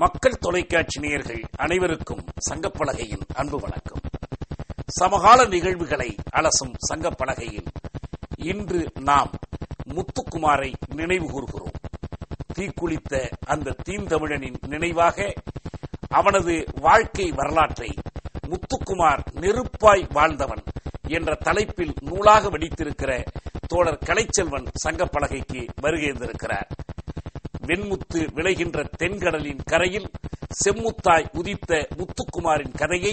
மக்கள் தொலைக்காட்சி நேயர்கள் அனைவருக்கும் சங்கப்பலகையின் அன்பு வணக்கம். சமகால நிகழ்வுகளை அலசும் சங்கப்பலகையில் இன்று நாம் முத்துக்குமாரை நினைவு கூர்கிறோம். தீக்குளித்த அந்த தீந்தமிழனின் நினைவாக அவனது வாழ்க்கை வரலாற்றை முத்துக்குமார் நெருப்பாய் வாழ்ந்தவன் என்ற தலைப்பில் நூலாக வெடித்திருக்கிற தோழர் கலைச்செல்வன் சங்கப்பலகைக்கு வருகையிருந்திருக்கிறார் வெண்முத்து விளைகின்ற தென்கடலின் கரையில் செம்முத்தாய் உதித்த முத்துக்குமாரின் கதையை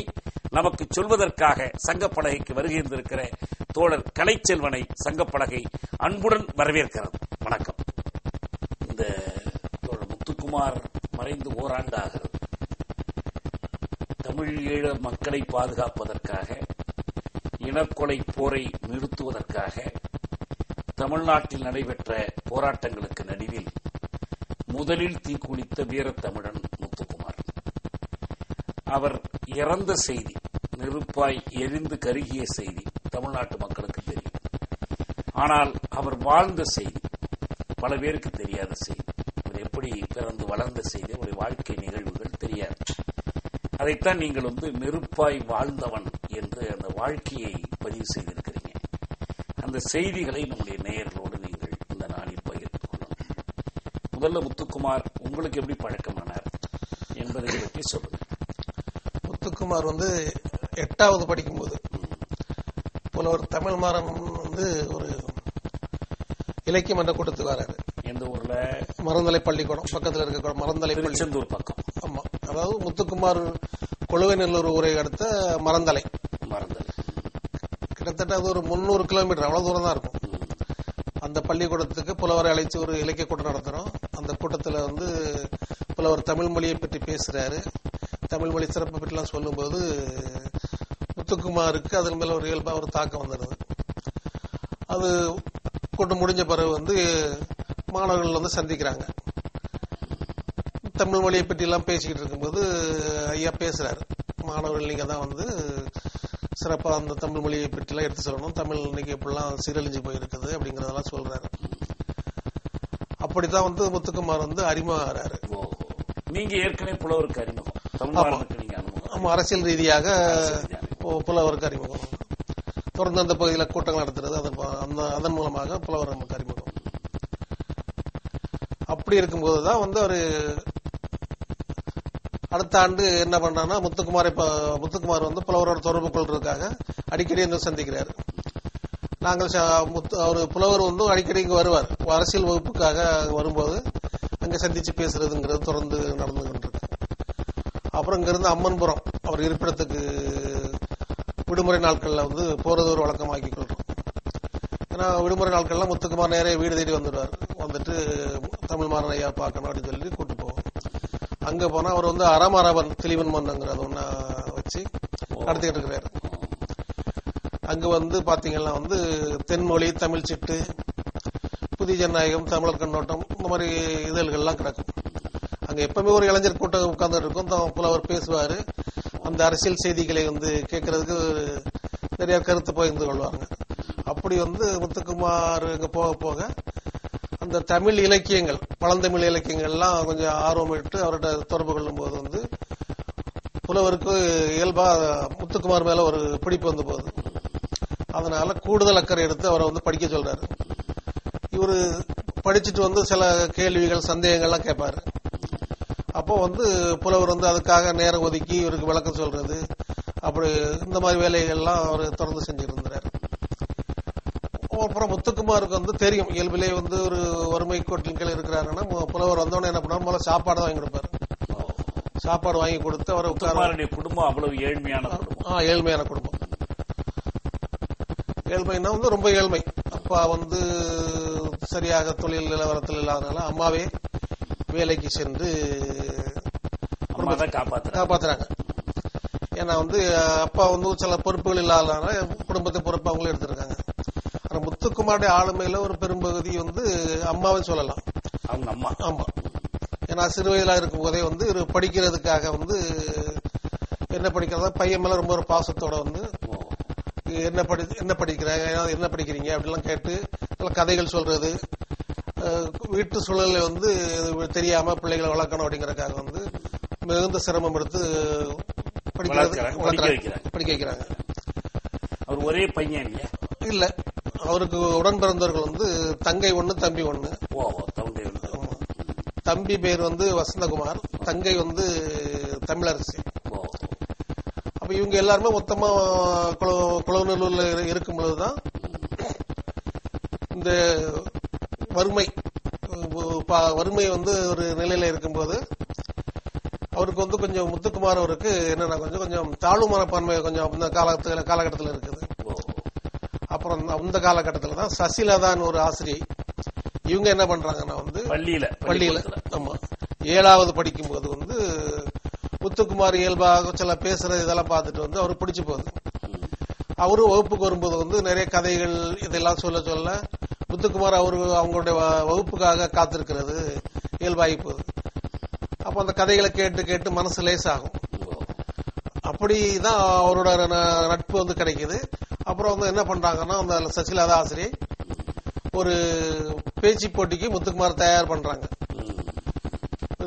நமக்கு சொல்வதற்காக சங்கப்பலகைக்கு வருகின்றிருக்கிற தோழர் கலைச்செல்வனை சங்கப்பலகை அன்புடன் வரவேற்கிறது வணக்கம். இந்த தோழர் முத்துக்குமார் மறைந்து ஓராண்டு ஆகிறது தமிழ் ஈழ மக்களை பாதுகாப்பதற்காக இனக்கொலை போரை நிறுத்துவதற்காக தமிழ்நாட்டில் நடைபெற்ற போராட்டங்களுக்கு நடுவில் முதலில் தீக்குளித்த வீரத்தமிழன் முத்துக்குமார். அவர் இறந்த செய்தி நெருப்பாய் எரிந்து கருகிய செய்தி தமிழ்நாட்டு மக்களுக்கு தெரியும். ஆனால் அவர் வாழ்ந்த செய்தி பல பேருக்கு தெரியாத செய்தி அவர் எப்படி பிறந்து வளர்ந்த செய்தி அவருடைய வாழ்க்கை நிகழ்வுகள் தெரியாது. அதைத்தான் நீங்கள் வந்து நெருப்பாய் வாழ்ந்தவன் என்று அந்த வாழ்க்கையை பதிவு செய்திருக்கிறீங்க. அந்த செய்திகளை நம்முடைய நேயர்களோடு முதல்ல முத்துக்குமார் உங்களுக்கு எப்படி பழக்கமானார் என்பதை பற்றி சொல்லுங்க. முத்துக்குமார் வந்து எட்டாவது படிக்கும்போது புலவர் தமிழ் மாறன் வந்து ஒரு இலக்கிய மன்ற கூட்டத்துக்கு வராரு. எந்த ஊர்ல? மறந்தலை பள்ளிக்கூடம் பக்கத்துல இருக்க மறந்தலை பள்ளி. திருச்செந்தூர் பக்கம். ஆமா. அதாவது முத்துக்குமார் கொழுவைநல்லூர் ஊரை அடுத்த மறந்தலை. மறந்தல். கிட்டத்தட்ட அது ஒரு முந்நூறு கிலோமீட்டர் அவ்வளவு தூரம் தான் இருக்கும் அந்த பள்ளிக்கூடத்துக்கு புலவரை அழைச்சு ஒரு இலக்கிய கூட்டம் நடத்துறோம். கூட்டத்தில் வந்து புலவர் தமிழ் மொழியை பற்றி பேசுகிறாரு தமிழ் மொழி சிறப்பு பற்றிலாம் சொல்லும்போது முத்துக்குமாருக்கு அதன் மேல ஒரு இயல்பாக ஒரு தாக்கம் வந்துடுது அது கூட்டம் முடிஞ்ச பிறகு வந்து மாணவர்கள் வந்து சந்திக்கிறாங்க. தமிழ் மொழியை பற்றிலாம் பேசிக்கிட்டு இருக்கும்போது ஐயா பேசுறாரு. மாணவர்கள் நீங்க தான் வந்து சிறப்பாக அந்த தமிழ் மொழியை பற்றிலாம் எடுத்து சொல்லணும். தமிழ் இன்னைக்கு இப்படிலாம் சீரழிஞ்சு போயிருக்குது அப்படிங்கறதெல்லாம் சொல்றாரு. அப்படித்தான் வந்து முத்துக்குமார் வந்து அறிமுகறாரு ஓ நீங்க ஏற்கனவே புலவருக்கு அறிமுகம். நம்ம அரசியல் ரீதியாக புலவருக்கு அறிமுகம். தொடர்ந்து அந்த பகுதியில் கூட்டங்கள் நடத்துறது அதன் அதன் மூலமாக புலவர் நமக்கு அறிமுகம். அப்படி இருக்கும்போது தான் வந்து அவர் அடுத்த ஆண்டு என்ன பண்ணான்னா முத்துக்குமாரை முத்துக்குமார் வந்து புலவரோட தொடர்பு கொள்றதுக்காக அடிக்கடி வந்து சந்திக்கிறார். நாங்கள் அவர் புலவர் வந்து அடிக்கடி இங்க வருவார். அரசியல் வகுப்புக்காக வரும்போது அங்க சந்திச்சு பேசுறதுங்கிறது தொடர்ந்து நடந்து கொண்டிருக்கு அப்புறம் இங்கிருந்து அம்மன்புரம் அவர் இருப்பிடத்துக்கு விடுமுறை நாட்கள்ல வந்து போறது ஒரு வழக்கமாக்கி கொள்றோம். ஏன்னா விடுமுறை நாட்கள்ல முத்துக்குமார் நேரே வீடு தேடி வந்துடுவார். வந்துட்டு தமிழ் மாறன் ஐயா பார்க்கணும் அப்படின்னு சொல்லி கூட்டு போவோம். அங்க போனா அவர் வந்து அறமரவன் திலீவன் மன்னங்கிறத ஒண்ணா வச்சு நடத்திக்கிட்டு இருக்கிறாரு. அங்கு வந்து பாத்தீங்கன்னா வந்து தென்மொழி தமிழ் சிட்டு புதிய ஜனநாயகம் தமிழர் கண்ணோட்டம் இந்த மாதிரி இதழ்கள்லாம் கிடக்கும். அங்க எப்பவுமே ஒரு இளைஞர் கூட்டம் உட்கார்ந்துட்டு இருக்கும். தான் புலவர் பேசுவாரு. அந்த அரசியல் செய்திகளை வந்து கேட்கறதுக்கு நிறைய கருத்து பகிர்ந்து கொள்வாங்க. அப்படி வந்து முத்துக்குமார் இங்க போக போக அந்த தமிழ் இலக்கியங்கள் பழந்தமிழ் இலக்கியங்கள்லாம் கொஞ்சம் ஆர்வம் விட்டு அவர்கிட்ட தொடர்பு கொள்ளும் போது வந்து புலவருக்கு இயல்பா முத்துக்குமார் மேல ஒரு பிடிப்பு வந்து போகுது. அதனால கூடுதல் அக்கறை எடுத்து அவரை வந்து படிக்க சொல்றாரு. இவரு படிச்சுட்டு வந்து சில கேள்விகள் சந்தேகங்கள்லாம் கேட்பாரு. அப்போ வந்து புலவர் வந்து அதுக்காக நேரம் ஒதுக்கி இவருக்கு விளக்கம் சொல்றது. அப்படி இந்த மாதிரி வேலைகள்லாம் அவர் தொடர்ந்து செஞ்சுட்டு இருந்தாரு அப்புறம் முத்துக்குமாருக்கு வந்து தெரியும். இயல்பிலே வந்து ஒரு வறுமை கோட்டின் கீழ் இருக்கிறாருன்னா புலவர் வந்தவொடனே என்ன பண்ணுவார்? முதல்ல சாப்பாடு தான் வாங்கி கொடுப்பாரு. சாப்பாடு வாங்கி கொடுத்து அவரை உட்கார குடும்பம் அவ்வளவு ஏழ்மையான ஏழ்மையான குடும்பம். ஏழ்மைன்னா வந்து ரொம்ப ஏழ்மை. அப்பா வந்து சரியாக தொழில் நிலவரத்தில் இல்லாதனால அம்மாவே வேலைக்கு சென்று காப்பாத்துறாங்க. ஏன்னா வந்து அப்பா வந்து சில பொறுப்புகள் இல்லாதனால குடும்பத்தை பொறுப்பு அவங்களே எடுத்திருக்காங்க. ஆனா முத்துக்குமாருடைய ஆளுமையில ஒரு பெரும்பகுதி வந்து அம்மாவை சொல்லலாம். அவங்க அம்மா. ஆமா. ஏன்னா சிறு வயதிலா இருக்கும் போதே வந்து படிக்கிறதுக்காக வந்து என்ன படிக்கிறதா பையன் மேல ரொம்ப ஒரு பாசத்தோட வந்து என்ன படி என்ன படிக்கிறாங்க? என்ன படிக்கிறீங்க? அப்படிலாம் கேட்டு கதைகள் சொல்றது. வீட்டு சூழலை வந்து தெரியாம பிள்ளைகளை வளர்க்கணும் அப்படிங்கறதுக்காக வந்து மிகுந்த சிரமம் எடுத்து படிக்க. வைக்கிறாங்க. அவர் ஒரே பையன் இல்ல. அவருக்கு உடன் பிறந்தவர்கள் வந்து தங்கை ஒண்ணு தம்பி ஒண்ணு. தம்பி பேர் வந்து வசந்தகுமார். தங்கை வந்து தமிழரசி. இவங்க எல்லாருமே மொத்தமா குள- குளநல்லூர்ல இரு- இருக்கும் பொழுதுதான் இந்த வறுமை வறுமை வந்து ஒரு நிலையில இருக்கும்போது அவருக்கு வந்து கொஞ்சம் முத்துக்குமார் அவருக்கு என்னன்னா கொஞ்சம் கொஞ்சம் தாழ்வு மனப்பான்மை கொஞ்சம் அந்த காலத்துல காலகட்டத்தில் இருக்குது அப்புறம் அந்த காலகட்டத்தில் தான் சசிலதான் ஒரு ஆசிரியை இவங்க என்ன பண்றாங்கன்னா வந்து பள்ளியில பள்ளியில. ஆமா ஏழாவது படிக்கும்போது வந்து முத்துக்குமார் இயல்பாக சில பேசுறது இதெல்லாம் பார்த்துட்டு வந்து அவருக்கு பிடிச்சு போகுது. அவரு வகுப்புக்கு வரும்போது வந்து நிறைய கதைகள் இதெல்லாம் சொல்ல சொல்ல முத்துக்குமார் அவரு அவங்களுடைய வ- வகுப்புக்காக காத்திருக்கிறது. இயல்பாகி போகுது. அப்ப அந்த கதைகளை கேட்டு கேட்டு மனசு லேசாகும். அப்படிதான் அவரோட நட்பு வந்து கிடைக்குது. அப்புறம் வந்து என்ன பண்றாங்கன்னா அந்த சசிலாதா ஆசிரியை ஒரு பேச்சு போட்டிக்கு முத்துக்குமார் தயார் பண்றாங்க.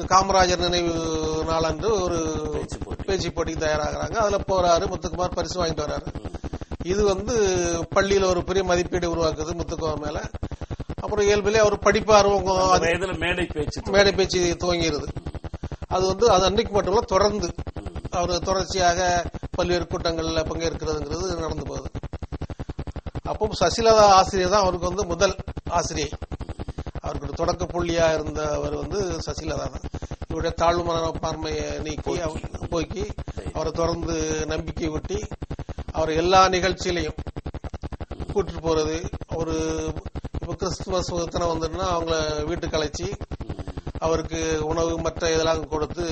காமராஜர் நினைவு நாளன்று ஒரு பேச்சு போட்டி. பேச்சு போட்டிக்கு தயாராகிறாங்க. அதுல போறாரு முத்துக்குமார் பரிசு வாங்கிட்டு வராரு. இது வந்து பள்ளியில ஒரு பெரிய மதிப்பீடு உருவாக்குது முத்துக்குமார் மேல. அப்புறம் இயல்பிலே அவர் படிப்பு ஆர்வம் மேடை பேச்சு மேடை பேச்சு துவங்கிருது அது வந்து அது அன்னைக்கு மட்டும் இல்ல தொடர்ந்து. அவர் தொடர்ச்சியாக பல்வேறு கூட்டங்கள்ல பங்கேற்கிறதுங்கிறது நடந்து போகுது. அப்போ சசிலதா ஆசிரியர் தான் அவருக்கு வந்து முதல் ஆசிரியை. அவருக்கு தொடக்க புள்ளியா இருந்தவர் வந்து சசிலதா தான். இவருடைய தாழ்வு மனப்பான்மையை நீக்கி போக்கி அவரை தொடர்ந்து நம்பிக்கை ஊட்டி அவர் எல்லா நிகழ்ச்சியிலையும் கூட்டிட்டு போறது. ஒரு இப்ப கிறிஸ்துமஸ் தினம் வந்துன்னா அவங்கள வீட்டுக்கு அழைச்சி அவருக்கு உணவு மற்ற இதெல்லாம் கொடுத்து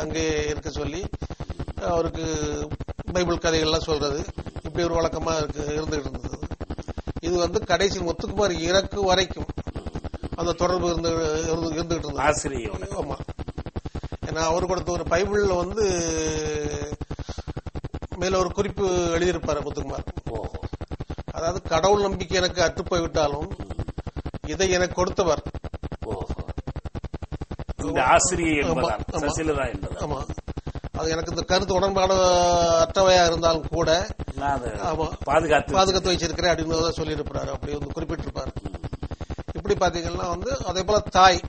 அங்கே இருக்க சொல்லி அவருக்கு பைபிள் கதைகள்லாம் சொல்றது. இப்படி ஒரு வழக்கமா இருக்கு இருந்துகிட்டு இருந்தது. இது வந்து கடைசி முத்துக்குமார் இறக்கு வரைக்கும் அந்த தொடர்பு இருந்து இருந்து- இருந்துகிட்டு இருந்தது. ஆசிரியோட ஆமா. ஏன்னா அவர் கொடுத்த ஒரு பைபிள்ல வந்து மேல ஒரு குறிப்பு எழுதியிருப்பாரு முத்துக்குமார். அதாவது கடவுள் நம்பிக்கை எனக்கு அற்றுப்போய் விட்டாலும் இதை எனக்கு கொடுத்தவர். ஆமா, அது எனக்கு இந்த கருத்து உடன்பாடு அற்றவையா இருந்தாலும் கூட நான். பாதுகாத்து பாதுகாத்து வச்சிருக்கிறேன் அப்படின்னு தான் சொல்லியிருப்பாரு. அப்படி வந்து குறிப்பிட்டிருப்பாரு. இப்படி பாத்தீங்கன்னா வந்து அதே போல தாய்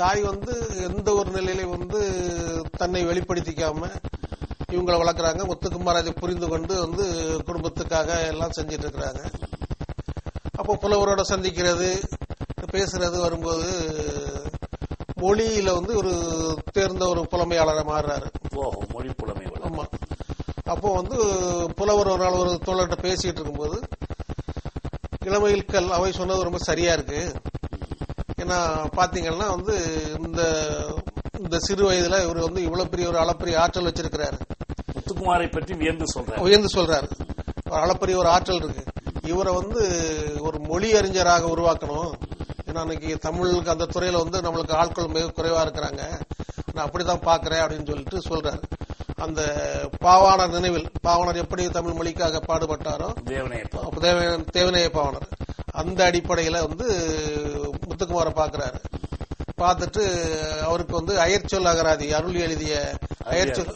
தாய் வந்து எந்த ஒரு நிலையிலையும் வந்து தன்னை வெளிப்படுத்திக்காம இவங்களை வளர்க்குறாங்க. முத்துக்குமார் அதை புரிந்து கொண்டு வந்து குடும்பத்துக்காக எல்லாம் செஞ்சிட்டு இருக்கிறாங்க அப்போ புலவரோட சந்திக்கிறது பேசுறது வரும்போது மொழியில வந்து ஒரு தேர்ந்த ஒரு புலமையாளரை மாறுறாரு. மொழி புலமை ஆமா. அப்போ வந்து புலவர் ஒரு நாள் ஒரு தோழர்கிட்ட பேசிட்டு இருக்கும்போது இளமையில் கல் அவை சொன்னது ரொம்ப சரியா இருக்கு. ஏன்னா பாத்தீங்கன்னா வந்து இந்த இந்த சிறு வயதுல இவர் வந்து இவ்வளவு பெரிய ஒரு அளப்பரிய ஆற்றல் வச்சிருக்கிறாரு. முத்துக்குமாரை பற்றி வியந்து சொல்றேன் உயர்ந்து சொல்றாரு. ஒரு அளப்பரிய ஒரு ஆற்றல் இருக்கு. இவரை வந்து ஒரு மொழி அறிஞராக உருவாக்கணும். ஏன்னா அன்னைக்கு தமிழுக்கு அந்த துறையில வந்து நம்மளுக்கு ஆட்கள் மிக குறைவா இருக்கிறாங்க. நான் அப்படிதான் பாக்குறேன் அப்படின்னு சொல்லிட்டு சொல்றாரு. அந்த பாவாணர் நினைவில் பாவாணர் எப்படி தமிழ் மொழிக்காக பாடுபட்டாரோ தேவனையப்பா அப்ப தேவ- தேவநேய பாவனர் அந்த அடிப்படையில வந்து முத்துக்குமாரை பாக்குறாரு பார்த்துட்டு அவருக்கு வந்து அயற்சொல் அகராதி அருள் எழுதிய அயற்சொல்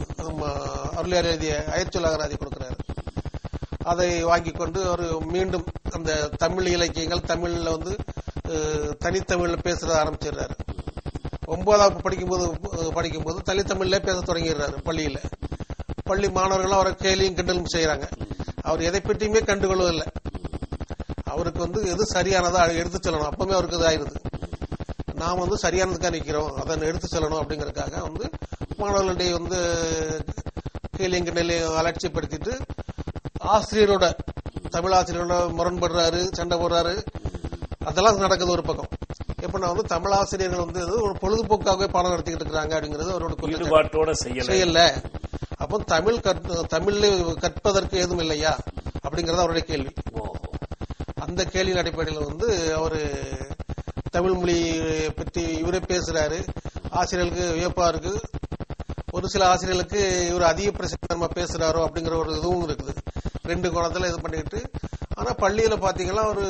அருள் எழுதிய அயற்சொல் அகராதி கொடுக்கிறாரு. அதை வாங்கி கொண்டு அவர் மீண்டும் அந்த தமிழ் இலக்கியங்கள் தமிழ்ல வந்து தனித்தமிழ்ல பேசுற ஆரம்பிச்சிடுறாரு. ஒன்பதாவது படிக்கும்போது படிக்கும்போது தனித்தமிழ்ல பேச தொடங்கிடுறாரு பள்ளியில. பள்ளி மாணவர்களும் அவரை கேலியும் கிண்டலும் செய்யறாங்க அவர் எதை பற்றியுமே கண்டுகொள்ளவில்லை அவருக்கு வந்து எது சரியானதோ எடுத்து சொல்லணும். அப்பவுமே அவருக்கு இதாயிருது நாம் வந்து சரியானதுக்காக நிக்கிறோம். அதை எடுத்து சொல்லணும் அப்படிங்கறதுக்காக வந்து மாணவர்களுடைய வந்து கேலியும் கிண்டலையும் அலட்சியப்படுத்திட்டு ஆசிரியரோட தமிழ் ஆசிரியரோட முரண்படுறாரு சண்டை போடுறாரு. அதெல்லாம் நடக்குது ஒரு பக்கம். எப்படின்னா வந்து தமிழ் ஆசிரியர்கள் வந்து ஒரு பொழுதுபோக்காகவே பாடம் நடத்திக்கிட்டு இருக்கிறாங்க அப்படிங்கிறது அவரோட செய்யல. அப்போ தமிழ் தமிழ்ல கற்பதற்கு ஏதும் இல்லையா அப்படிங்கறது அவருடைய கேள்வி. அந்த கேள்வியின் அடிப்படையில் வந்து அவர் தமிழ் மொழி பற்றி இவரே பேசுறாரு. ஆசிரியர்களுக்கு வியப்பா இருக்கு. ஒரு சில ஆசிரியர்களுக்கு இவர் அதிக பிரசங்கமா பேசுறாரோ அப்படிங்கிற ஒரு இதுவும் இருக்குது. ரெண்டு கோணத்துல இது பண்ணிக்கிட்டு. ஆனா பள்ளியில பாத்தீங்கன்னா ஒரு